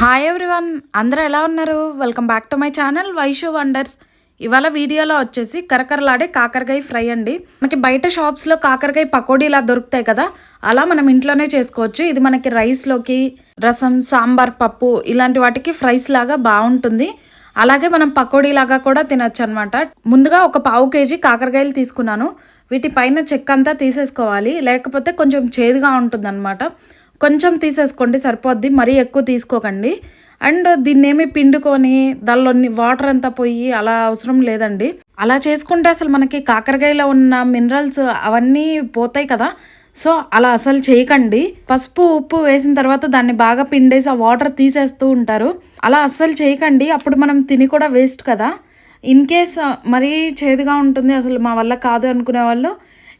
Hi everyone అందరూ ఎలా ఉన్నారు? Welcome back to my channel Vaishu Wonders ఇవాళ వీడియోలో వచ్చేసి కరకరలాడే కాకరకాయ ఫ్రై అండి. మనకి బయట షాప్స్లో కాకరకాయ పకోడీ ఇలా దొరుకుతాయి కదా అలా మనం ఇంట్లోనే చేసుకోవచ్చు. ఇది మనకి రైస్లోకి రసం సాంబార్ పప్పు ఇలాంటి వాటికి ఫ్రైస్ లాగా బాగుంటుంది. అలాగే మనం పకోడీ లాగా కూడా తినొచ్చు అనమాట ముందుగా ఒక పావు కేజీ కాకరకాయలు తీసుకున్నాను. వీటి పైన చెక్క అంతా తీసేసుకోవాలి. లేకపోతే కొంచెం చేదుగా ఉంటుంది కొంచెం తీసేసుకోండి సరిపోద్ది. మరీ ఎక్కువ తీసుకోకండి. అండ్ దీన్ని ఏమి పిండుకొని దానిలో వాటర్ అంతా పోయి అలా అవసరం లేదండి. అలా చేసుకుంటే అసలు మనకి కాకరకాయలో ఉన్న మినరల్స్ అవన్నీ పోతాయి కదా. సో అలా అసలు చేయకండి. పసుపు ఉప్పు వేసిన తర్వాత దాన్ని బాగా పిండేసి ఆ వాటర్ తీసేస్తూ ఉంటారు. అలా అస్సలు చేయకండి. అప్పుడు మనం తిని కూడా వేస్ట్ కదా. ఇన్ కేస్ మరీ చేదుగా ఉంటుంది అసలు మా వల్ల కాదు అనుకునే వాళ్ళు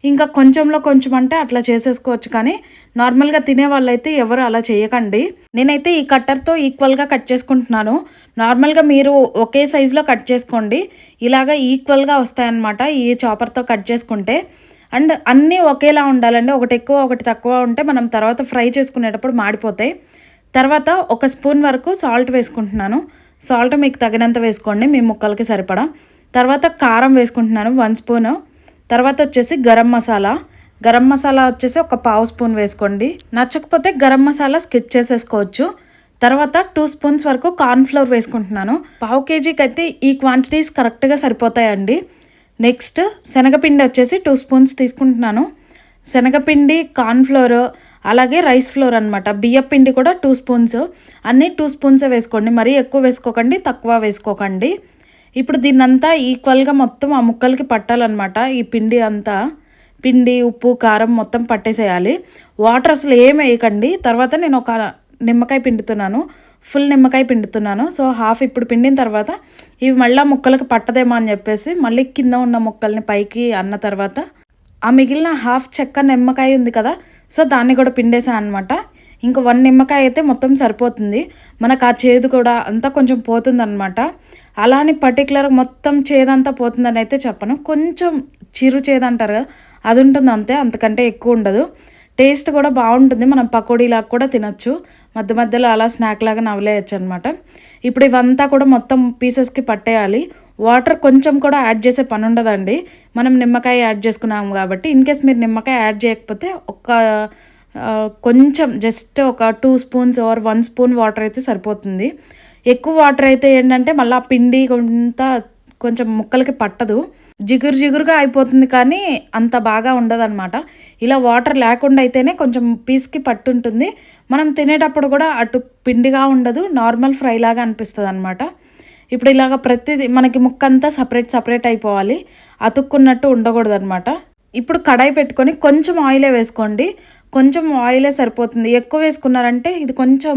ఇంకా కొంచెంలో కొంచెం అంటే అట్లా చేసేసుకోవచ్చు కానీ నార్మల్గా తినే వాళ్ళైతే ఎవరు అలా చేయకండి. నేనైతే ఈ కట్టర్తో ఈక్వల్గా కట్ చేసుకుంటున్నాను. నార్మల్గా మీరు ఒకే సైజులో కట్ చేసుకోండి. ఇలాగ ఈక్వల్గా వస్తాయన్నమాట ఈ చాపర్తో కట్ చేసుకుంటే. అండ్ అన్నీ ఒకేలా ఉండాలండి. ఒకటి ఎక్కువ ఒకటి తక్కువ ఉంటే మనం తర్వాత ఫ్రై చేసుకునేటప్పుడు మాడిపోతాయి. తర్వాత ఒక స్పూన్ వరకు సాల్ట్ వేసుకుంటున్నాను. సాల్ట్ మీకు తగినంత వేసుకోండి మీ ముక్కలకి సరిపడా. తర్వాత కారం వేసుకుంటున్నాను. One spoon. తర్వాత వచ్చేసి గరం మసాలా. గరం మసాలా వచ్చేసి ఒక పావు స్పూన్ వేసుకోండి. నచ్చకపోతే గరం మసాలా స్కిప్ చేసేసుకోవచ్చు. తర్వాత టూ స్పూన్స్ వరకు కార్న్ఫ్లవర్ వేసుకుంటున్నాను. పావు కేజీకి అయితే ఈ క్వాంటిటీస్ కరెక్ట్గా సరిపోతాయండి. నెక్స్ట్ శనగపిండి వచ్చేసి టూ స్పూన్స్ తీసుకుంటున్నాను. శనగపిండి కార్న్ఫ్లోర్ అలాగే రైస్ ఫ్లోర్ అనమాట బియ్యపిండి కూడా టూ స్పూన్స్. అన్నీ టూ స్పూన్సే వేసుకోండి. మరీ ఎక్కువ వేసుకోకండి తక్కువ వేసుకోకండి. ఇప్పుడు దీన్నంతా ఈక్వల్గా మొత్తం ఆ ముక్కలకి పట్టాలన్నమాట. ఈ పిండి అంతా పిండి ఉప్పు కారం మొత్తం పట్టేసేయాలి. వాటర్ అసలు ఏం వేయకండి. తర్వాత నేను ఒక నిమ్మకాయ పిండుతున్నాను. ఫుల్ నిమ్మకాయ పిండుతున్నాను. సో హాఫ్ ఇప్పుడు పిండిన తర్వాత ఇవి మళ్ళీ ముక్కలకి పట్టదేమో అని చెప్పేసి మళ్ళీ కింద ఉన్న ముక్కల్ని పైకి అన్న తర్వాత ఆ మిగిలిన హాఫ్ చెక్క నిమ్మకాయ ఉంది కదా సో దాన్ని కూడా పిండేసాను అనమాట ఇంకా వన్ నిమ్మకాయ అయితే మొత్తం సరిపోతుంది. మనకు ఆ చేదు కూడా అంతా కొంచెం పోతుంది అనమాట అలానే పర్టికులర్ మొత్తం చేదంతా పోతుందని అయితే చెప్పను. కొంచెం చిరు చేదు అంటారు కదా అది ఉంటుంది అంతే అంతకంటే ఎక్కువ ఉండదు. టేస్ట్ కూడా బాగుంటుంది మనం పకోడీలాగా కూడా తినచ్చు. మధ్య మధ్యలో అలా స్నాక్ లాగా నవలేయచ్చు అనమాట ఇప్పుడు ఇవంతా కూడా మొత్తం పీసెస్కి పట్టేయాలి. వాటర్ కొంచెం కూడా యాడ్ చేసే పని ఉండదండి. మనం నిమ్మకాయ యాడ్ చేసుకున్నాము కాబట్టి ఇన్ కేస్ మీరు నిమ్మకాయ యాడ్ చేయకపోతే ఒక కొంచెం జస్ట్ ఒక two spoons or one spoon water అయితే సరిపోతుంది. ఎక్కువ వాటర్ అయితే ఏంటంటే మళ్ళీ ఆ పిండి కొంత కొంచెం ముక్కలకి పట్టదు. జిగురు జిగురుగా అయిపోతుంది కానీ అంత బాగా ఉండదన్నమాట. ఇలా వాటర్ లేకుండా అయితేనే కొంచెం పీస్కి పట్టుంటుంది. మనం తినేటప్పుడు కూడా అటు పిండిగా ఉండదు నార్మల్ ఫ్రై లాగా అనిపిస్తుంది అనమాట ఇప్పుడు ఇలాగ ప్రతిదీ మనకి ముక్క అంతా సపరేట్ సపరేట్ అయిపోవాలి. అతుక్కున్నట్టు ఉండకూడదు అనమాట ఇప్పుడు కడాయి పెట్టుకొని కొంచెం ఆయిలే వేసుకోండి. కొంచెం ఆయిలే సరిపోతుంది. ఎక్కువ వేసుకున్నారంటే ఇది కొంచెం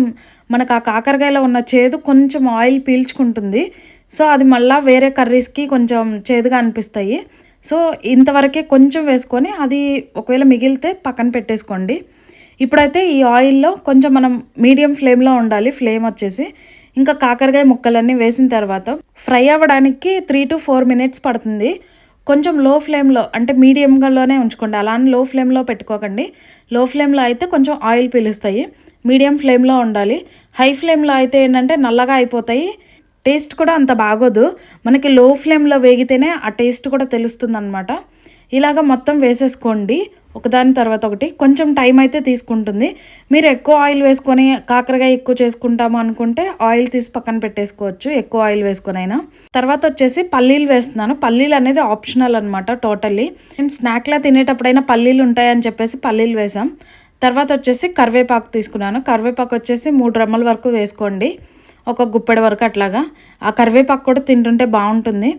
మనకు ఆ కాకరకాయలో ఉన్న చేదు కొంచెం ఆయిల్ పీల్చుకుంటుంది. సో అది మళ్ళీ వేరే కర్రీస్కి కొంచెం చేదుగా అనిపిస్తాయి. సో ఇంతవరకే కొంచెం వేసుకొని అది ఒకవేళ మిగిలితే పక్కన పెట్టేసుకోండి. ఇప్పుడైతే ఈ ఆయిల్లో కొంచెం మనం మీడియం ఫ్లేమ్లో ఉండాలి. ఫ్లేమ్ వచ్చేసి ఇంకా కాకరకాయ ముక్కలన్నీ వేసిన తర్వాత ఫ్రై అవ్వడానికి త్రీ టు ఫోర్ మినిట్స్ పడుతుంది. కొంచెం లో ఫ్లేమ్లో అంటే మీడియంగాలోనే ఉంచుకోండి. అలా అని లో ఫ్లేమ్లో పెట్టుకోకండి లో ఫ్లేమ్లో అయితే కొంచెం ఆయిల్ పీలుస్తాయి. మీడియం ఫ్లేమ్లో ఉండాలి. హై ఫ్లేమ్లో అయితే ఏంటంటే నల్లగా అయిపోతాయి. టేస్ట్ కూడా అంత బాగోదు. మనకి లో ఫ్లేమ్లో వేగితేనే ఆ టేస్ట్ కూడా తెలుస్తుంది అనమాట ఇలాగ మొత్తం వేసేసుకోండి. ఒకదాని తర్వాత ఒకటి. కొంచెం టైం అయితే తీసుకుంటుంది. మీరు ఎక్కువ ఆయిల్ వేసుకొని కాకరకాయ ఎక్కువ చేసుకుంటాము అనుకుంటే ఆయిల్ తీసి పక్కన పెట్టేసుకోవచ్చు ఎక్కువ ఆయిల్ వేసుకొని అయినా తర్వాత వచ్చేసి పల్లీలు వేస్తున్నాను. పల్లీలు అనేది ఆప్షనల్ అనమాట టోటల్లీ. నేను స్నాక్లా తినేటప్పుడైనా పల్లీలు ఉంటాయని చెప్పేసి పల్లీలు వేసాం. తర్వాత వచ్చేసి కరివేపాకు తీసుకున్నాను. కరివేపాకు వచ్చేసి మూడు రమ్మల వరకు వేసుకోండి. ఒక గుప్పెడ వరకు అట్లాగా. ఆ కరివేపాకు కూడా తింటుంటే బాగుంటుంది.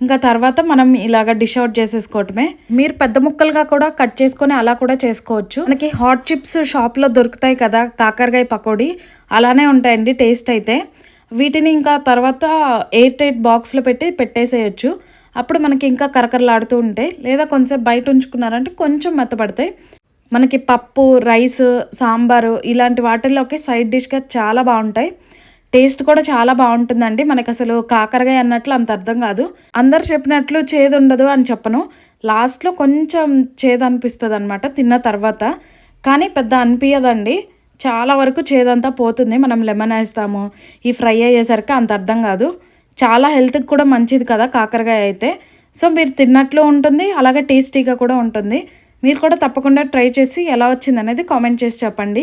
ఇంకా తర్వాత మనం ఇలాగ డిష్ అవుట్ చేసేసుకోవటమే. మీరు పెద్ద ముక్కలుగా కూడా కట్ చేసుకొని అలా కూడా చేసుకోవచ్చు. మనకి హాట్ చిప్స్ షాప్లో దొరుకుతాయి కదా కాకరకాయ పకోడీ. అలానే ఉంటాయండి టేస్ట్ అయితే. వీటిని ఇంకా తర్వాత ఎయిర్ టైట్ బాక్స్లో పెట్టి పెట్టేసేయచ్చు. అప్పుడు మనకి ఇంకా కరకరలాడుతూ ఉంటాయి లేదా కొంచెం బయట ఉంచుకున్నారంటే కొంచెం మెత్తపడతాయి. మనకి పప్పు రైస్ సాంబారు ఇలాంటి వాటిల్లోకి సైడ్ డిష్గా చాలా బాగుంటాయి. టేస్ట్ కూడా చాలా బాగుంటుందండి. మనకి అసలు కాకరకాయ అన్నట్లు అంత అర్థం కాదు. అందరు చెప్పినట్లు చేదు ఉండదు అని చెప్పను. లాస్ట్లో కొంచెం చేదు అనిపిస్తుంది అనమాట తిన్న తర్వాత. కానీ పెద్ద అనిపించదండి చాలా వరకు చేదంతా పోతుంది. మనం లెమన్ వేస్తాము. ఈ ఫ్రై అయ్యేసరికి అంత అర్థం కాదు. చాలా హెల్త్కి కూడా మంచిది కదా కాకరకాయ అయితే. సో మీరు తిన్నట్లు ఉంటుంది. అలాగే టేస్టీగా కూడా ఉంటుంది. మీరు కూడా తప్పకుండా ట్రై చేసి ఎలా వచ్చింది అనేది కామెంట్ చేసి చెప్పండి.